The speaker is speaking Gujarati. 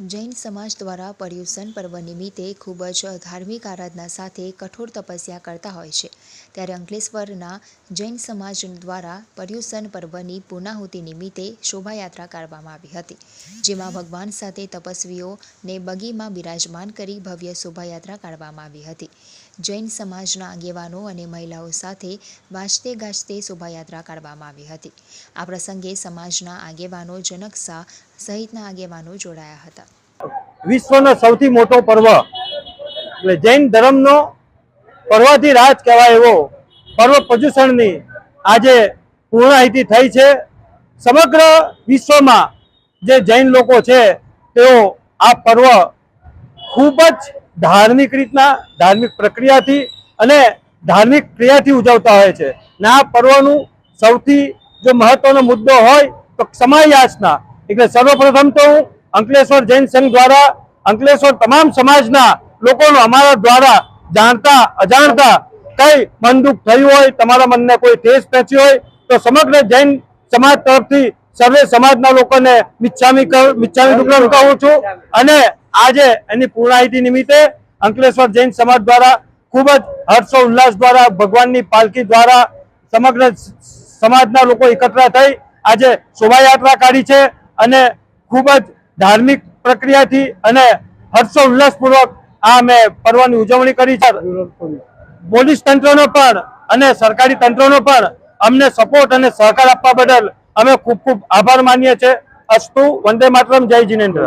જૈન સમાજ દ્વારા પર્યુષણ પર્વ નિમિત્તે ખૂબ જ ધાર્મિક આરાધના સાથે કઠોર તપસ્યા કરતા હોય છે. ત્યારે અંકલેશ્વરના જૈન સમાજ દ્વારા પર્યુષણ પર્વની પૂર્ણાહુતિ નિમિત્તે શોભાયાત્રા કાઢવામાં આવી હતી, જેમાં ભગવાન સાથે તપસ્વીઓને બગીમાં બિરાજમાન કરી ભવ્ય શોભાયાત્રા કાઢવામાં આવી હતી. જૈન સમાજના આગેવાનો અને મહિલાઓ સાથે વાજતે ગાજતે શોભાયાત્રા કાઢવામાં આવી હતી. આ પ્રસંગે સમાજના આગેવાનો જનક શાહ સહિતના આગેવાનો જોડાયા હતા. વિશ્વનો સૌથી મોટો પર્વ, એટલે જૈન ધર્મનો પર્વથી રાજ કહેવાય એવો પર્વ પ્રદૂષણની આજે પૂર્ણાહિતિ થઈ છે. સમગ્ર વિશ્વમાં જે જૈન લોકો છે, તેઓ આ પર્વ ખૂબ જ ધાર્મિક રીતના, ધાર્મિક પ્રક્રિયાથી અને ધાર્મિક ક્રિયાથી ઉજવતા હોય છે. ને આ પર્વનું સૌથી જો મહત્વનો મુદ્દો હોય તો યાચના એટલે સર્વપ્રથમ તો હું અંકલેશ્વર જૈન સંઘ દ્વારા અંકલેશ્વર તમામ સમાજના લોકોનો અમારા દ્વારા જાણતા અજાણતા કઈ મન દુઃખ થયું હોય તમારા મનને કોઈ ઠેસ પહોંચી હોય તો સમગ્ર જૈન સમાજ તરફથી સર્વે સમાજના લોકોને મિચ્છામી મિચ્છામી દુક્કડમ કહું છું. અને આજે એની પૂર્ણાહિતિ નિમિત્તે અંકલેશ્વર જૈન સમાજ દ્વારા ખૂબ જ હર્ષો ઉલ્લાસ દ્વારા ભગવાનની પાલખી દ્વારા સમગ્ર સમાજના લોકો એકત્ર થઈ આજે શોભાયાત્રા કાઢી છે. અને ખૂબ જ ધાર્મિક પ્રક્રિયાથી અને હર્ષોલ્લાસપૂર્વક આ અમે પર્વની ઉજવણી કરી છે. પોલીસ તંત્રનો પણ અને સરકારી તંત્રનો પણ અમને સપોર્ટ અને સહકાર આપવા બદલ અમે ખૂબ ખૂબ આભાર માનીએ છીએ. અસ્તુ વંદે માતરમ, જય જીનેન્દ્ર.